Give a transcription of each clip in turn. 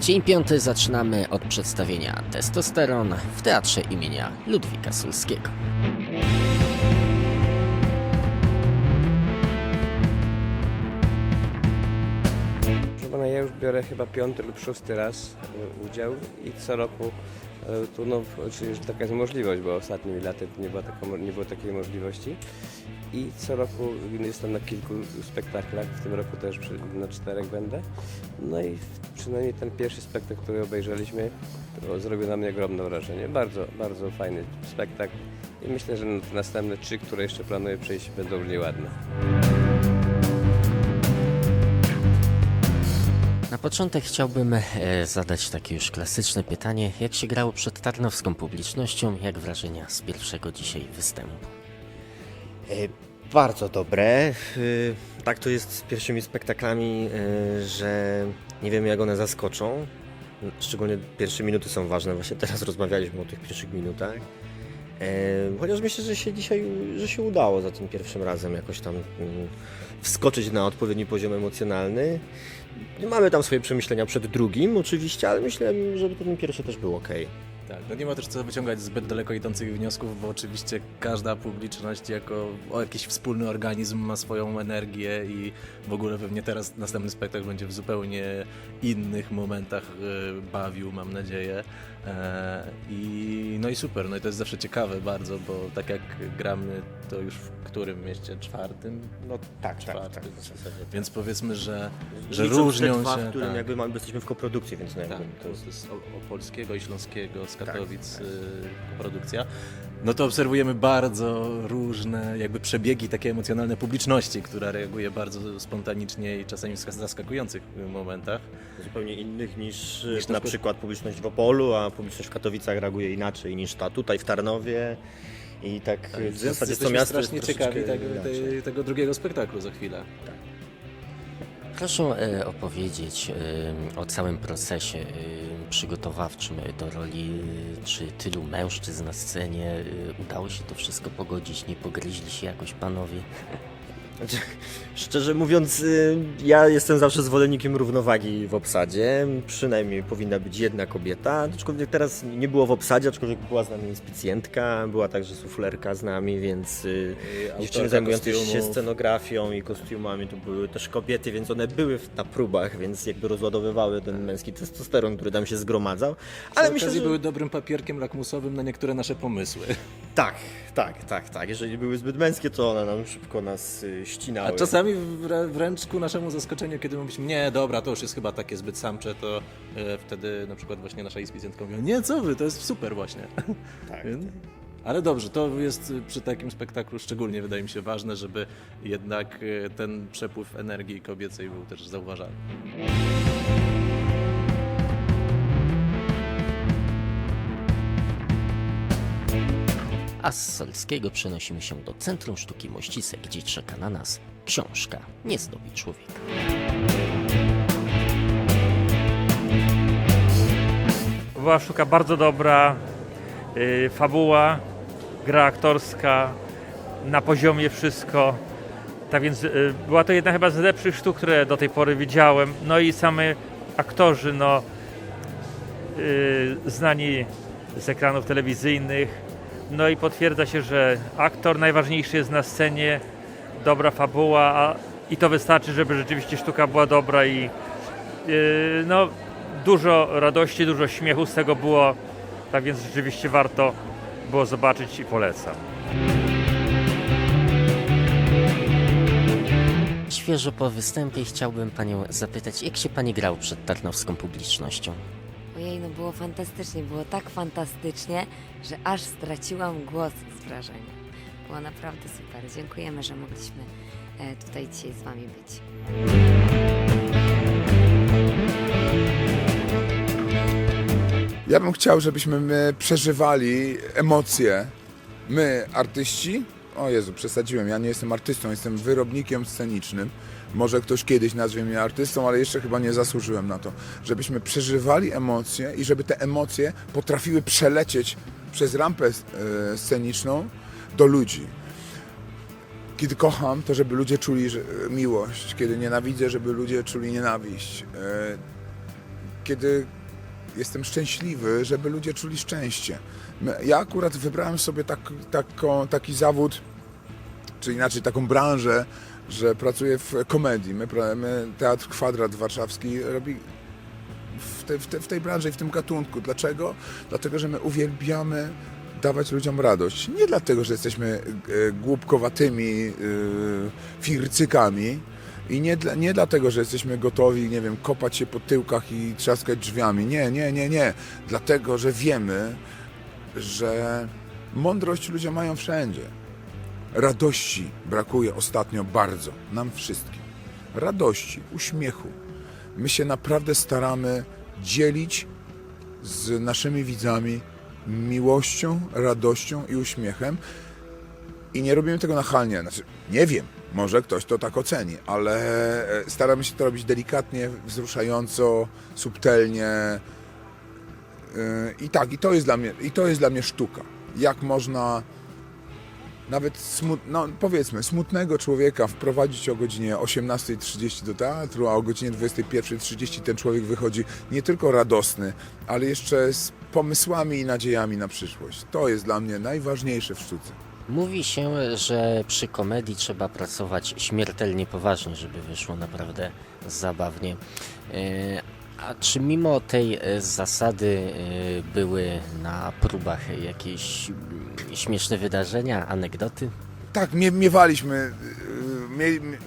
Dzień piąty zaczynamy od przedstawienia Testosteron w Teatrze imienia Ludwika Sulskiego. Ja już biorę chyba piąty lub szósty raz e, udział i co roku e, tu no, oczywiście taka jest możliwość, bo ostatnimi laty nie było, taką, nie było takiej możliwości. I co roku jestem na kilku spektaklach, w tym roku też na czterech będę. No i przynajmniej ten pierwszy spektakl, który obejrzeliśmy, to zrobił na mnie ogromne wrażenie. Bardzo, bardzo fajny spektakl i myślę, że następne trzy, które jeszcze planuję przejść, będą równie ładne. Na początek chciałbym e, zadać takie już klasyczne pytanie. Jak się grało przed tarnowską publicznością? Jak wrażenia z pierwszego dzisiaj występu? Bardzo dobre. E, Tak to jest z pierwszymi spektaklami, e, że nie wiemy jak one zaskoczą. Szczególnie pierwsze minuty są ważne. Właśnie teraz rozmawialiśmy o tych pierwszych minutach. E, Chociaż myślę, że się dzisiaj że się udało za tym pierwszym razem jakoś tam mm, wskoczyć na odpowiedni poziom emocjonalny. Mamy tam swoje przemyślenia przed drugim oczywiście, ale myślę, że ten pierwszy też był ok. Tak, no nie ma też co wyciągać zbyt daleko idących wniosków, bo oczywiście każda publiczność jako jakiś wspólny organizm ma swoją energię i w ogóle pewnie teraz następny spektakl będzie w zupełnie innych momentach e, bawił, mam nadzieję. E, I, no i super, no i to jest zawsze ciekawe bardzo, bo tak jak gramy to już w którym mieście? Czwartym? No tak, Czwartym. w zasadzie. Więc powiedzmy, że, że Licząc różnią te dwa, się... w którym tak. jakby mamy, jesteśmy w koprodukcji, więc no jakby Tak, to to jest... Opolskiego i Śląskiego z Tak, Katowic tak. y, produkcja. No to obserwujemy bardzo różne jakby przebiegi takie emocjonalne publiczności, która reaguje bardzo spontanicznie i czasami w zaskakujących momentach. zupełnie innych niż, Niż na, na przykład- publiczność w Opolu, a publiczność w Katowicach reaguje inaczej niż ta tutaj w Tarnowie. I tak w Więc zasadzie co jesteśmy miasto jest strasznie troszeczkę ciekawi tego, tego drugiego spektaklu za chwilę. Proszę e, opowiedzieć e, o całym procesie e, przygotowawczym do roli, e, czy tylu mężczyzn na scenie. E, Udało się to wszystko pogodzić? Nie pogryźli się jakoś panowie? Znaczy, Szczerze mówiąc, y, ja jestem zawsze zwolennikiem równowagi w obsadzie. Przynajmniej powinna być jedna kobieta. Aczkolwiek teraz nie było w obsadzie, aczkolwiek była z nami inspicjentka, była także suflerka z nami, więc y, autorka dziewczyny zajmujące się scenografią i kostiumami to były też kobiety, więc one były w- na próbach, więc jakby rozładowywały ten męski testosteron, który tam się zgromadzał. Ale Ale myślę, że były dobrym papierkiem lakmusowym na niektóre nasze pomysły. tak, tak, tak, tak. Jeżeli były zbyt męskie, to one nam szybko nas y, ścinały. A czasami wrę- wręcz ku naszemu zaskoczeniu, kiedy mówiliśmy, nie, dobra, to już jest chyba takie zbyt samcze, to e, wtedy na przykład właśnie nasza inspicjentka mówiła, nie, co wy, to jest super właśnie. Tak, Więc- Ale dobrze, to jest przy takim spektaklu szczególnie wydaje mi się ważne, żeby jednak e, ten przepływ energii kobiecej był też zauważalny. A z Solskiego przenosimy się do Centrum Sztuki Mościce, gdzie czeka na nas książka Nie zdobi człowieka. Była sztuka bardzo dobra, yy, fabuła, gra aktorska, na poziomie wszystko. Tak więc yy, była to jedna chyba z lepszych sztuk, które do tej pory widziałem. No i same aktorzy, no, yy, znani z ekranów telewizyjnych. No i potwierdza się, że aktor najważniejszy jest na scenie, dobra fabuła, a, i to wystarczy, żeby rzeczywiście sztuka była dobra i Yy, no, dużo radości, dużo śmiechu z tego było, tak więc rzeczywiście warto było zobaczyć i polecam. Świeżo po występie chciałbym Panią zapytać, jak się Pani grał przed tarnowską publicznością? No było fantastycznie, było tak fantastycznie, że aż straciłam głos z wrażenia. Było naprawdę super. Dziękujemy, że mogliśmy e, tutaj dzisiaj z Wami być. Ja bym chciał, żebyśmy my przeżywali emocje. My, artyści, o Jezu, przesadziłem, ja nie jestem artystą, jestem wyrobnikiem scenicznym. Może ktoś kiedyś nazwie mnie artystą, ale jeszcze chyba nie zasłużyłem na to. Żebyśmy przeżywali emocje i żeby te emocje potrafiły przelecieć przez rampę e, sceniczną do ludzi. Kiedy kocham, to żeby ludzie czuli że, miłość. Kiedy nienawidzę, żeby ludzie czuli nienawiść. E, kiedy jestem szczęśliwy, żeby ludzie czuli szczęście. Ja akurat wybrałem sobie tak, taki zawód, czy inaczej taką branżę, że pracuję w komedii. My, my Teatr Kwadrat Warszawski robi w, te, w, te, w tej branży i w tym gatunku. Dlaczego? Dlatego, że my uwielbiamy dawać ludziom radość. Nie dlatego, że jesteśmy e, głupkowatymi e, fircykami i nie, dla, nie dlatego, że jesteśmy gotowi, nie wiem, kopać się po tyłkach i trzaskać drzwiami. Nie, nie, nie, nie. Dlatego, że wiemy, że mądrość ludzie mają wszędzie. Radości brakuje ostatnio bardzo, nam wszystkim. Radości, uśmiechu. My się naprawdę staramy dzielić z naszymi widzami miłością, radością i uśmiechem. I nie robimy tego nachalnie. Znaczy, nie wiem, może ktoś to tak oceni, ale e, staramy się to robić delikatnie, wzruszająco, subtelnie. Yy, I tak, i to jest dla mnie, i to jest dla mnie sztuka. Jak można nawet smut, no, powiedzmy, smutnego człowieka wprowadzić o godzinie 18.30 do teatru, a o godzinie 21.30 ten człowiek wychodzi nie tylko radosny, ale jeszcze z pomysłami i nadziejami na przyszłość. To jest dla mnie najważniejsze w sztuce. Mówi się, że przy komedii trzeba pracować śmiertelnie poważnie, żeby wyszło naprawdę zabawnie. E, A czy mimo tej e, zasady e, były na próbach jakieś mm, śmieszne wydarzenia, anegdoty? Tak, mie, miewaliśmy. Mie, mie,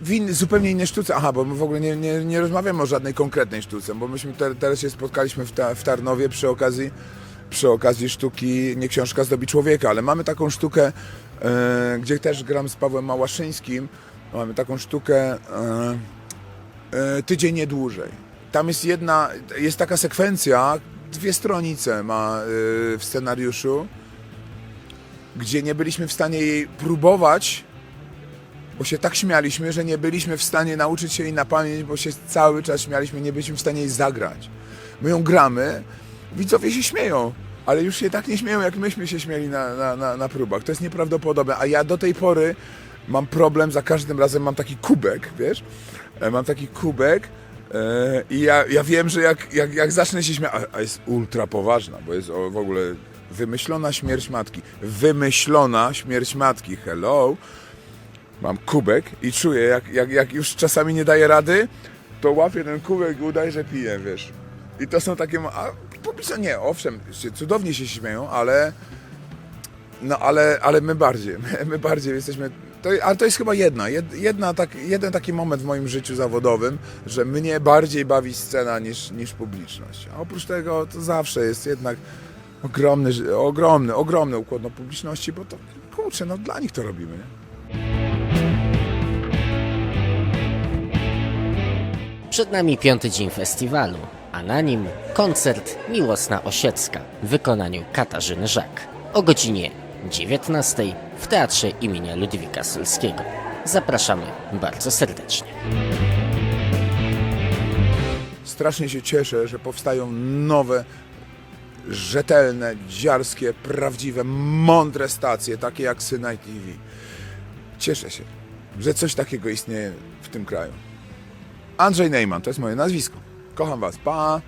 w zupełnie innej sztuce. Aha, bo my w ogóle nie, nie, nie rozmawiamy o żadnej konkretnej sztuce, bo myśmy te, teraz się spotkaliśmy w, ta, w Tarnowie przy okazji, przy okazji sztuki Nie książka zdobi człowieka, ale mamy taką sztukę, e, gdzie też gram z Pawłem Małaszyńskim. Mamy taką sztukę e, e, Tydzień nie dłużej. Tam jest jedna, jest taka sekwencja, dwie stronice ma e, w scenariuszu gdzie nie byliśmy w stanie jej próbować, bo się tak śmialiśmy, że nie byliśmy w stanie nauczyć się jej na pamięć, bo się cały czas śmialiśmy, nie byliśmy w stanie jej zagrać. My ją gramy, widzowie się śmieją, ale już się tak nie śmieją, jak myśmy się śmieli na, na, na, na próbach. To jest nieprawdopodobne, a ja do tej pory mam problem, za każdym razem mam taki kubek, wiesz? E, Mam taki kubek i ja, ja wiem, że jak, jak, jak zacznę się śmiać, a, jest ultra poważna, bo jest w ogóle wymyślona śmierć matki. Wymyślona śmierć matki, hello. Mam kubek i czuję, jak, jak, jak już czasami nie daję rady, to łapię ten kubek i udaję, że piję, wiesz. I to są takie... A publiczne nie, owszem, cudownie się śmieją, ale... No ale, ale my bardziej, my, my bardziej jesteśmy... To, ale to jest chyba jedna, jed, jedna tak, jeden taki moment w moim życiu zawodowym, że mnie bardziej bawi scena niż, niż publiczność. A oprócz tego to zawsze jest jednak ogromny, ogromny, ogromny układ na publiczności, bo to kurczę, no dla nich to robimy, nie? Przed nami piąty dzień festiwalu, a na nim koncert Miłosna Osiecka w wykonaniu Katarzyny Żak o godzinie 19 w Teatrze imienia Ludwika Solskiego. Zapraszamy bardzo serdecznie. Strasznie się cieszę, że powstają nowe, rzetelne, dziarskie, prawdziwe, mądre stacje, takie jak Synaj TV. Cieszę się, że coś takiego istnieje w tym kraju. Andrzej Neyman, to jest moje nazwisko. Kocham Was, pa!